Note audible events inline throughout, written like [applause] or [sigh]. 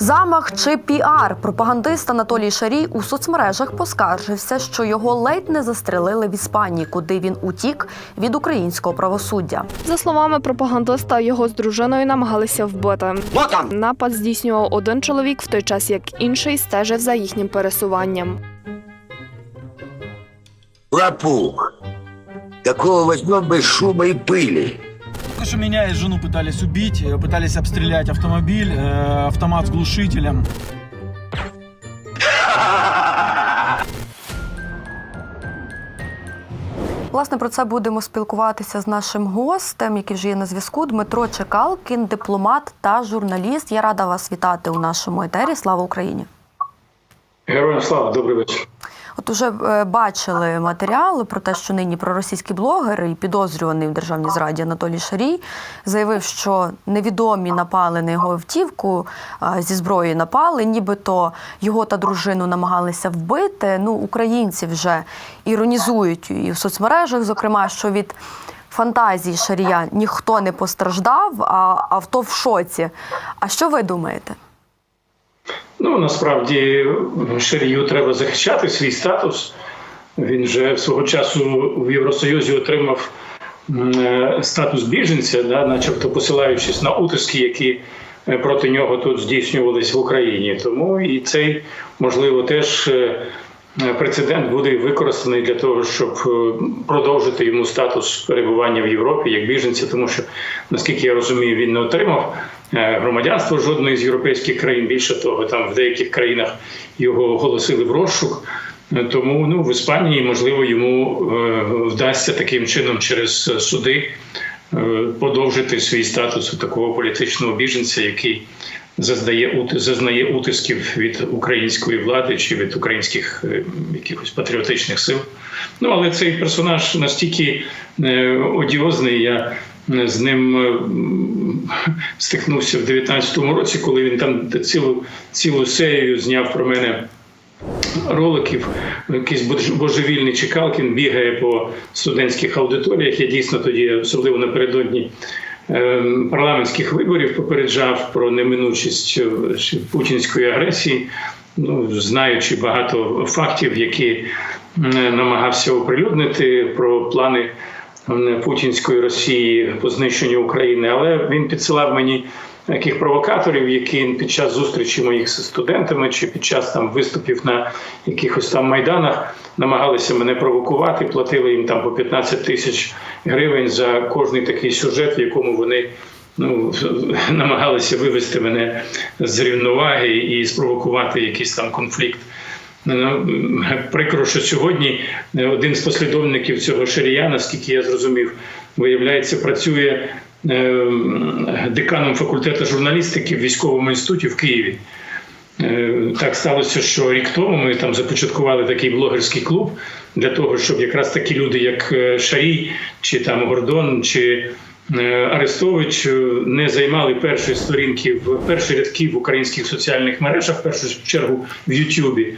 Замах чи піар пропагандист Анатолій Шарій у соцмережах поскаржився, що його ледь не застрелили в Іспанії, куди він утік від українського правосуддя. За словами пропагандиста, його з дружиною намагалися вбити. Напад здійснював один чоловік в той час, як інший стежив за їхнім пересуванням. Лопух. Такого возьмем без шума и пыли. Только что меня и жену пытались убить, э, пытались обстрелять автомобиль, э, автомат с глушителем. Власне, про це будемо спілкуватися з нашим гостем, який вже є на зв'язку. Дмитро Чекалкін, дипломат та журналіст. Я рада вас вітати у нашому етері. Слава Україні! Героям слава, добрий вечір. От уже е, бачили матеріали про те, що нині проросійський блогер і підозрюваний в державній зраді Анатолій Шарій заявив, що невідомі напали на його автівку зі зброєю напали, нібито його та дружину намагалися вбити. Ну, українці вже іронізують і в соцмережах, зокрема, що від фантазії Шарія ніхто не постраждав, а авто в шоці. А що ви думаєте? Ну насправді Ширію треба захищати свій статус. Він же свого часу в Євросоюзі отримав е, статус біженця, да, начебто посилаючись на утиски, які е, проти нього тут здійснювались в Україні. Тому і цей можливо теж. Е, Прецедент буде використаний для того, щоб е, продовжити йому статус перебування в Європі як біженця, тому що наскільки я розумію, він не отримав е, громадянство жодної з європейських країн. Більше того, там в деяких країнах його оголосили в розшук. Тому ну в Іспанії можливо йому вдасться таким чином через суди подовжити свій статус такого політичного біженця, який зазнає зазнає утисків від української влади чи від українських е, якихось патріотичних сил. Ну але цей персонаж настільки е, одіозний. Я е, з ним стикнувся в 19-му році, коли він там цілу цілу серію зняв про мене роликів. Якийсь бож- божевільний Чекалкін бігає по студентських аудиторіях. Я дійсно тоді, особливо напередодні парламентських виборів, попереджав про неминучість путінської агресії. Ну, знаючи багато фактів, які намагався оприлюднити про плани путінської Росії по знищенню України, але він підсилав мені таких провокаторів, які під час зустрічі моїх з студентами чи під час там виступів на якихось там майданах намагалися мене провокувати, платили їм там по 15 тисяч гривень за кожний такий сюжет, в якому вони. Ну, намагалися вивести мене з рівноваги і спровокувати якийсь там конфлікт. Ну, Прикро, що сьогодні один з послідовників цього шарія, наскільки я зрозумів, виявляється, працює е, деканом факультету журналістики в військовому інституті в Києві. Е, Так сталося, що рік тому ми там започаткували такий блогерський клуб для того, щоб якраз такі люди, як е, Шарій, чи там Гордон, чи е, Арестович, не займали першої сторінки в перші рядки в українських соціальних мережах, в першу чергу в Ютубі.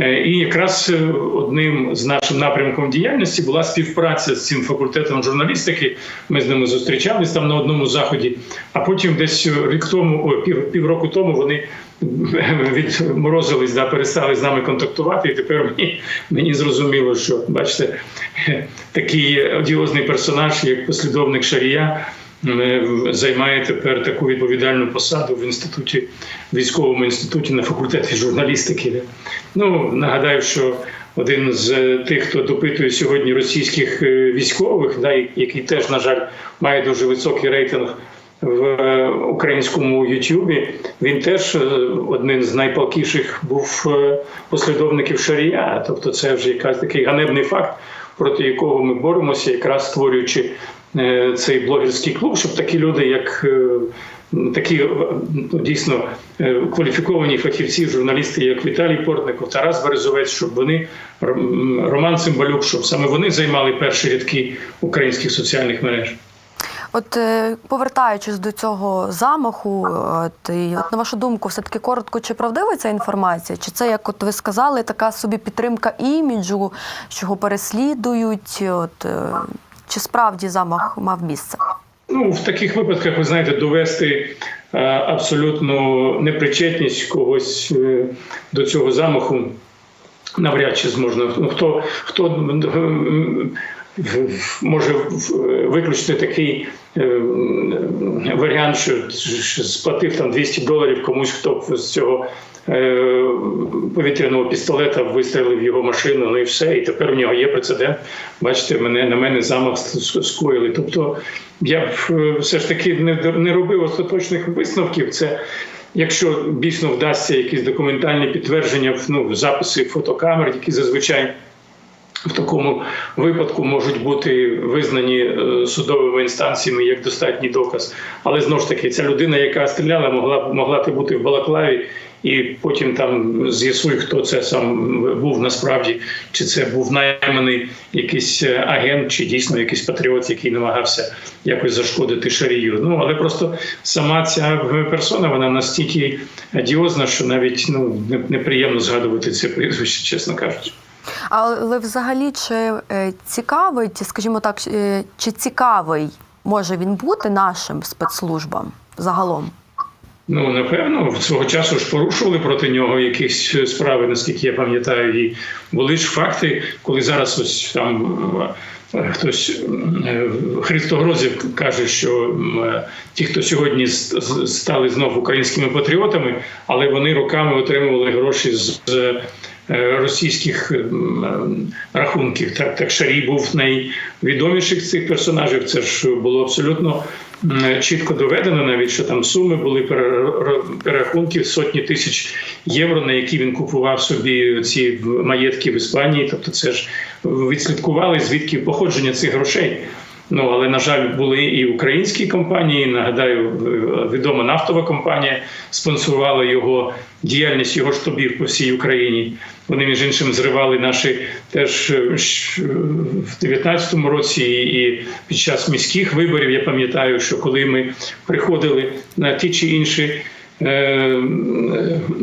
Е, І якраз е, одним з нашим напрямком діяльності була співпраця з цим факультетом журналістики. Ми з ними зустрічались там на одному заході. А потім, десь рік тому, о, пів, півроку тому, вони [laughs] відморозились, да, перестали з нами контактувати. І тепер мені, мені зрозуміло, що бачите, [laughs] такий одіозний персонаж, як послідовник Шарія. Займає тепер таку відповідальну посаду в інституті військовому інституті на факультеті журналістики. Ну нагадаю, що один з тих, хто допитує сьогодні російських е, військових, да, який теж, на жаль, має дуже високий рейтинг в е, українському Ютубі. Він теж е, один з найпалкіших був послідовників Шарія. Тобто, це вже якась такий ганебний факт, проти якого ми боремося, якраз створюючи цей блогерський клуб, щоб такі люди, як е, такі е, дійсно е, кваліфіковані фахівці, журналісти, як Віталій Портников, Тарас Березовець, щоб вони Ром- Роман Цимбалюк, щоб саме вони займали перші рядки українських соціальних мереж. От е, повертаючись до цього замаху, от, і, от на вашу думку, все таки коротко, чи правдива ця інформація? Чи це, як от ви сказали, така собі підтримка іміджу, що його переслідують? От, е, чи справді замах мав місце? Ну, в таких випадках, ви знаєте, довести абсолютно абсолютну непричетність когось е, до цього замаху навряд чи зможна. Ну, хто, хто в- може виключити такий е, варіант, що, сплатив там 200 доларів комусь, хто з цього е, повітряного пістолета вистрелив його машину, ну і все. І тепер в нього є прецедент. Бачите, мене на мене замах скоїли. Тобто я б е, все ж таки не, не робив остаточних висновків. Це Якщо дійсно вдасться якісь документальні підтвердження, ну, записи фотокамер, які зазвичай в такому випадку можуть бути визнані е, судовими інстанціями як достатній доказ. Але знову ж таки, ця людина, яка стріляла, могла могла ти бути в Балаклаві, і потім там з'ясуй, хто це сам був насправді, чи це був найманий якийсь е, агент, чи дійсно якийсь патріот, який намагався якось зашкодити шарію. Ну але просто сама ця персона вона настільки одіозна, що навіть ну неприємно згадувати це прізвище, чесно кажучи. Але взагалі, чи е, цікавить, скажімо так, е, чи цікавий може він бути нашим спецслужбам загалом? Ну, напевно, свого часу ж порушували проти нього якісь справи, наскільки я пам'ятаю, і були ж факти, коли зараз ось там е, хтось е, Христо Грозів каже, що е, ті, хто сьогодні стали знов українськими патріотами, але вони роками отримували гроші з. е, Російських рахунків так так Шарій був найвідоміших цих персонажів. Це ж було абсолютно чітко доведено, навіть що там суми були перер- перерахунки сотні тисяч євро, на які він купував собі ці маєтки в Іспанії. Тобто, це ж відслідкували звідки походження цих грошей. Ну але на жаль, були і українські компанії. Нагадаю, е, відома нафтова компанія спонсорувала його діяльність його штабів по всій Україні. Вони між іншим зривали наші теж е, в 19-му році і під час міських виборів. Я пам'ятаю, що коли ми приходили на ті чи інші. е, е,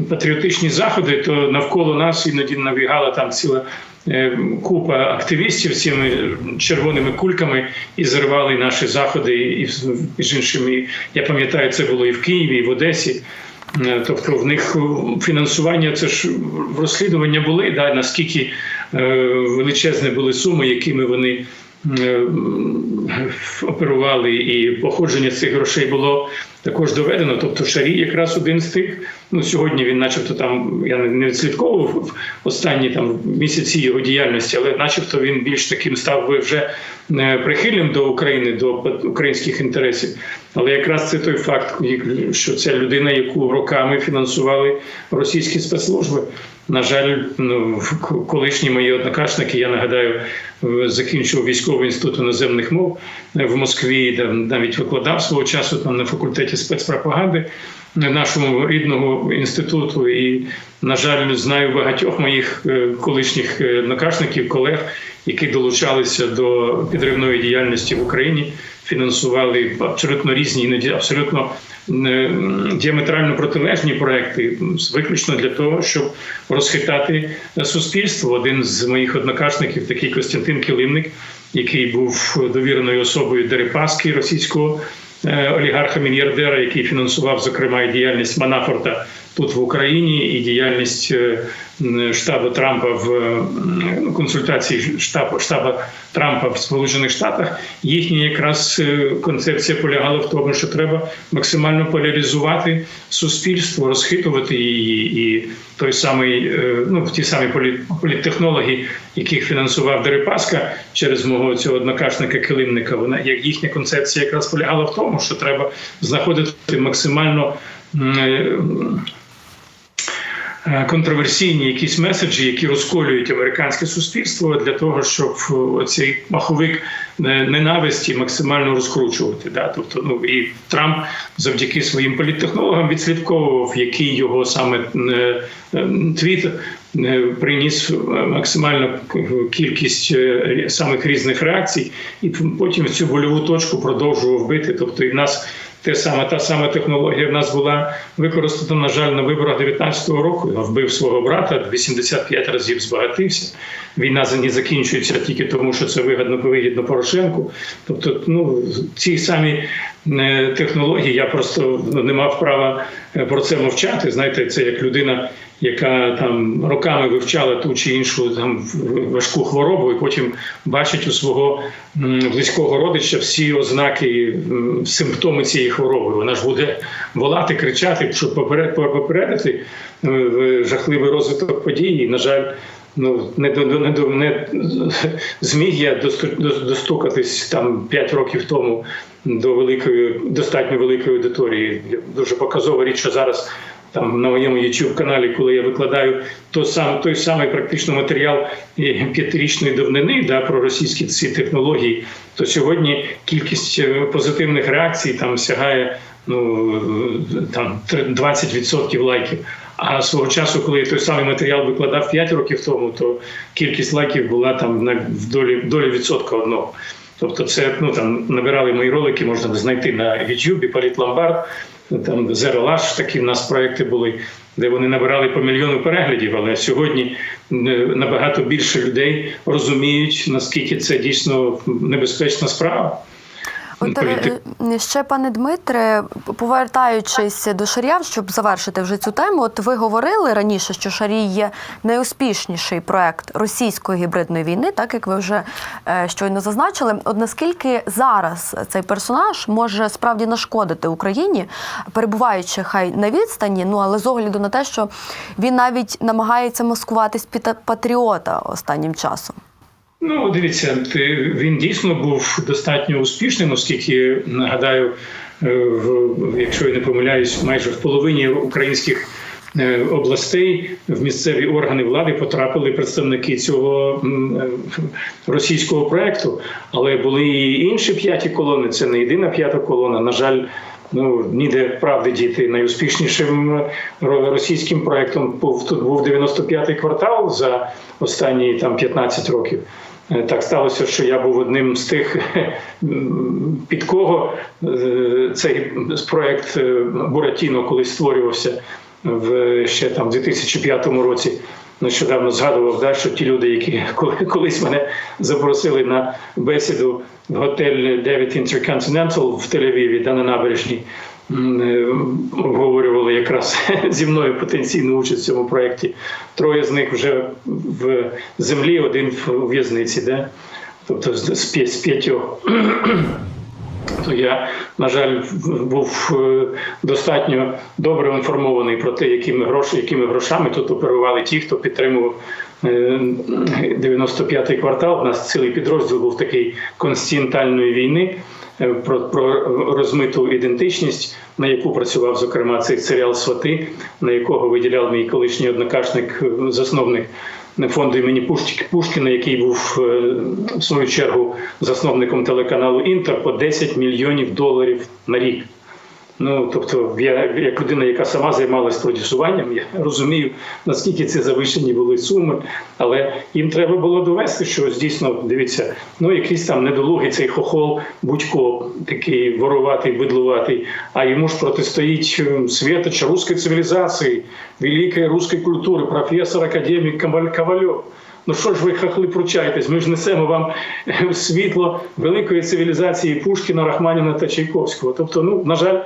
Патріотичні заходи, то навколо нас іноді набігала там ціла купа активістів з цими червоними кульками і зривали наші заходи. І між іншим, і я пам'ятаю, це було і в Києві, і в Одесі. Е, Тобто в них фінансування це ж розслідування були, да, наскільки е, величезні були суми, якими вони е, оперували, і походження цих грошей було також доведено. Тобто Шарій якраз один з тих. Ну сьогодні він, начебто, там я не- відслідковував останні там місяці його діяльності, але начебто він більш таким став би вже е, прихильним до України, до українських інтересів. Але якраз це той факт, що це людина, яку роками фінансували російські спецслужби. На жаль, ну колишні мої однокашники, я нагадаю, закінчив військовий інститут іноземних мов е, в Москві, де навіть викладав свого часу там на факультеті спецпропаганди нашому рідного інституту. І, на жаль, знаю багатьох моїх е, колишніх е, однокашників, колег, які долучалися до підривної діяльності в Україні, фінансували абсолютно різні, іноді абсолютно е, діаметрально протилежні проекти, виключно для того, щоб розхитати суспільство. Один з моїх однокашників, такий Костянтин Килимник, який був довіреною особою Дерипаски, російського олігарха-мільярдера, який фінансував, зокрема, і діяльність Манафорта тут в Україні, і діяльність е, штабу Трампа в е, консультації штабу штаба Трампа в Сполучених Штатах. Їхня якраз е, концепція полягала в тому, що треба максимально поляризувати суспільство, розхитувати її, і той самий, е, ну ті самі полі- політтехнологи, яких фінансував Дерипаска через мого цього однокашника Килимника. Вона як їхня концепція якраз полягала в тому, що треба знаходити максимально. Е, Контроверсійні якісь меседжі, які розколюють американське суспільство для того, щоб е, цей маховик е, ненависті максимально розкручувати. Да? Тобто, ну і Трамп завдяки своїм політтехнологам відслідковував, який його саме твіт приніс максимальну кількість самих різних реакцій, і потім цю больову точку продовжував бити. Тобто, і в нас те саме та сама технологія в нас була використана, на жаль, на виборах 19-го року. Він вбив свого брата, 85 разів збагатився. Війна не закінчується тільки тому, що це вигідно вигідно Порошенку. Тобто, ну ці самі технологій. Я просто не мав права е, про це мовчати. Знаєте, це як людина, яка там роками вивчала ту чи іншу там важку хворобу, і потім бачить у свого близького родича всі ознаки, симптоми цієї хвороби. Вона ж буде волати, кричати, щоб поперед- попередити е, жахливий розвиток подій. І, на жаль, ну не до не до не [laughs] зміг я досту- достукатись там 5 років тому до великої, достатньо великої аудиторії. Дуже показова річ, що зараз. Там на моєму youtube каналі, коли я викладаю той сам той самий практично матеріал п'ятирічної давнини да, про російські ці технології, то сьогодні кількість е, позитивних реакцій там сягає ну там 20% лайків. А свого часу, коли я той самий матеріал викладав 5 років тому, то кількість лайків була там на в долі, долі відсотка одного. Тобто, це ну там набирали мої ролики, можна знайти на YouTube, Політ Ломбард, там Zero Lash, такі в нас проекти були, де вони набирали по мільйону переглядів. Але сьогодні е, набагато більше людей розуміють, наскільки це дійсно небезпечна справа. От е, е, ще, пане Дмитре, повертаючись до Шарія, щоб завершити вже цю тему, от ви говорили раніше, що Шарій є найуспішніший проект російської гібридної війни, так як ви вже е, щойно зазначили. От наскільки зараз цей персонаж може справді нашкодити Україні, перебуваючи хай на відстані, ну але з огляду на те, що він навіть намагається маскуватись під патріота останнім часом. Ну, дивіться, ти- він дійсно був достатньо успішним, оскільки нагадаю, е, в якщо я не помиляюсь, майже в половині українських е, областей в місцеві органи влади потрапили представники цього е, російського проекту. Але були і інші п'яті колони. Це не єдина п'ята колона. На жаль. Ну ніде правди діти найуспішнішим російським проектом був тут був 95-й квартал за останні там 15 років. Е, Так сталося, що я був одним з тих, під кого е, цей проект е, Буратіно колись створювався в ще там 2005 році. Нещодавно згадував, да, що ті люди, які [laughs] коли- колись мене запросили на бесіду в готель Девід Intercontinental в Тель-Авіві, да, на набережній, е, обговорювали якраз [laughs] зі мною потенційну участь в цьому проєкті. Троє з них вже в землі, один в в'язниці, да? тобто з п'ятьох. [clears throat] То я, на жаль, був е, достатньо добре інформований про те, якими гроші, якими грошами тут оперували ті, хто підтримував е, 95-й квартал. У нас цілий підрозділ був такий конституціональної війни е, про, про розмиту ідентичність, на яку працював зокрема цей серіал Свати, на якого виділяв мій колишній однокашник, е, засновник фонду імені Пушкіна, який був е, в свою чергу засновником телеканалу Інтер по 10 мільйонів доларів на рік. Ну тобто, я як людина, яка сама займалась продюсуванням, я розумію, наскільки це завищені були суми, але їм треба було довести, що дійсно дивіться, ну якийсь там недолугий цей хохол, будь-ко такий вороватий, бидлуватий, а йому ж протистоїть ем, світоч руської цивілізації, великої руської культури, професор, академік Ковальов. Ну що ж ви хахли пручаєтесь? Ми ж несемо вам е, світло великої цивілізації Пушкіна, Рахманіна та Чайковського. Тобто, ну на жаль,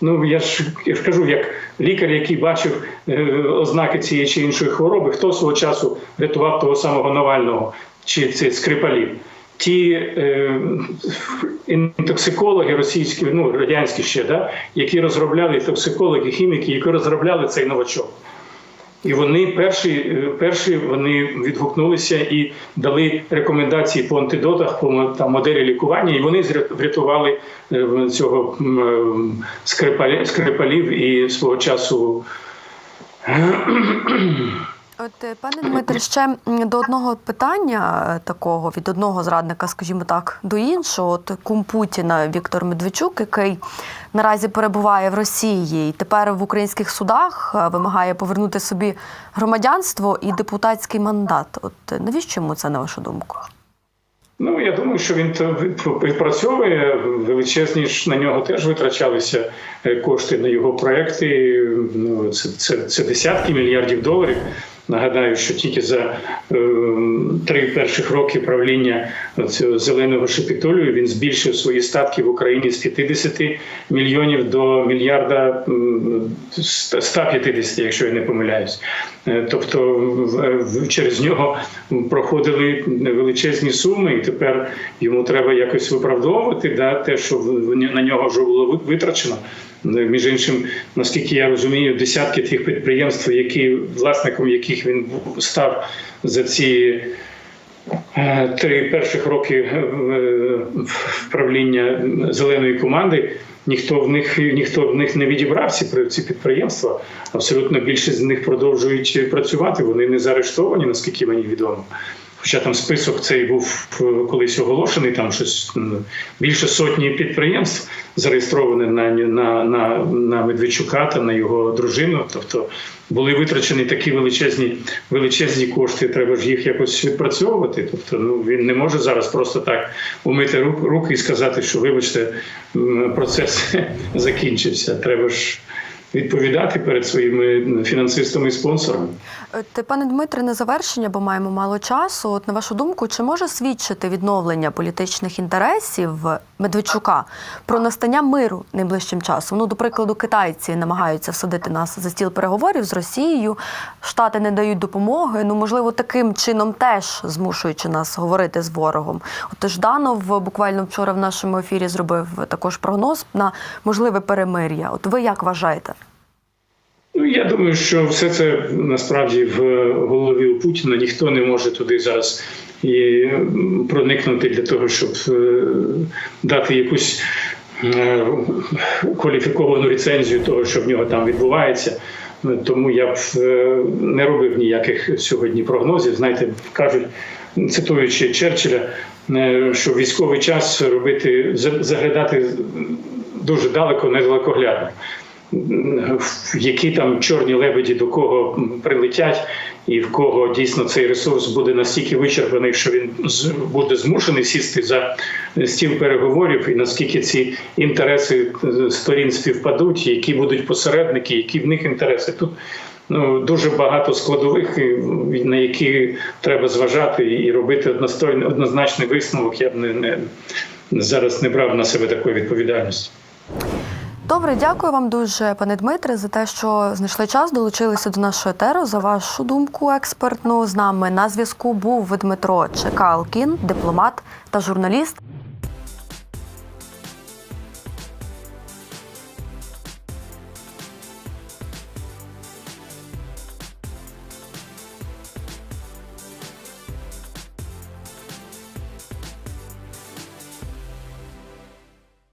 ну я ж я ж кажу, як лікар, який бачив е, ознаки цієї чи іншої хвороби, хто свого часу рятував того самого Навального чи цих скрипалів. Ті е, інтоксикологи російські, ну радянські ще, да, які розробляли токсикологи, хіміки, які розробляли цей новачок. І вони перші, е, перші вони відгукнулися і дали рекомендації по антидотах, по там, моделі лікування, і вони врятували е, цього е, скрипалів і свого часу. От, е, пане Дмитре, ще до одного питання е, такого від одного зрадника, скажімо так, до іншого. От кум Путіна Віктор Медведчук, який наразі перебуває в Росії і тепер в українських судах е, вимагає повернути собі громадянство і депутатський мандат. От навіщо йому це на вашу думку? Ну, я думаю, що він відпрацьовує величезні ж на нього теж витрачалися кошти на його проекти. Ну, це, це, це десятки мільярдів доларів. Нагадаю, що тільки за е, три перших роки правління цього зеленого шепітолію він збільшив свої статки в Україні з 50 мільйонів до мільярда 150, якщо я не помиляюсь. Е, Тобто через нього проходили величезні суми, і тепер йому треба якось виправдовувати да, те, що в- на нього вже було витрачено. Між іншим, наскільки я розумію, десятки тих підприємств, які власником яких він став за ці е, три перших роки е, правління зеленої команди. Ніхто в них ніхто в них не відібрав ці ці підприємства. Абсолютно більшість з них продовжують працювати. Вони не заарештовані, наскільки мені відомо. Хоча там список цей був е, колись оголошений, там щось більше сотні підприємств зареєстровані на, на, на, на Медведчука та на його дружину. Тобто були витрачені такі величезні, величезні кошти, треба ж їх якось відпрацьовувати. Тобто, ну він не може зараз просто так умити рук- руки і сказати, що вибачте, процес [laughs] закінчився. Треба ж відповідати перед своїми фінансистами і спонсорами. Е, Ти, пане Дмитре, на завершення, бо маємо мало часу. От на вашу думку, чи може свідчити відновлення політичних інтересів Медведчука про настання миру найближчим часом? Ну, до прикладу, китайці намагаються всадити нас за стіл переговорів з Росією. Штати не дають допомоги. Ну, можливо, таким чином теж змушуючи нас говорити з ворогом. От Жданов буквально вчора в нашому ефірі зробив також прогноз на можливе перемир'я. От ви як вважаєте? Ну, я думаю, що все це насправді в голові у Путіна ніхто не може туди зараз і проникнути для того, щоб е, дати якусь е, кваліфіковану рецензію того, що в нього там відбувається. Тому я б е, не робив ніяких сьогодні прогнозів. Знаєте, кажуть, цитуючи Черчилля, що військовий час робити за- заглядати дуже далеко, недалекоглядно які там чорні лебеді до кого прилетять, і в кого дійсно цей ресурс буде настільки вичерпаний, що він буде змушений сісти за стіл переговорів, і наскільки ці інтереси е, сторін співпадуть, які будуть посередники, які в них інтереси тут. Ну, дуже багато складових, на які треба зважати і робити одностойний однозначний висновок. Я б не, не зараз не брав на себе такої відповідальності. Добре, дякую вам дуже, пане Дмитре, за те, що знайшли час, долучилися до нашого етеру. За вашу думку експертну з нами на зв'язку був Дмитро Чекалкін, дипломат та журналіст.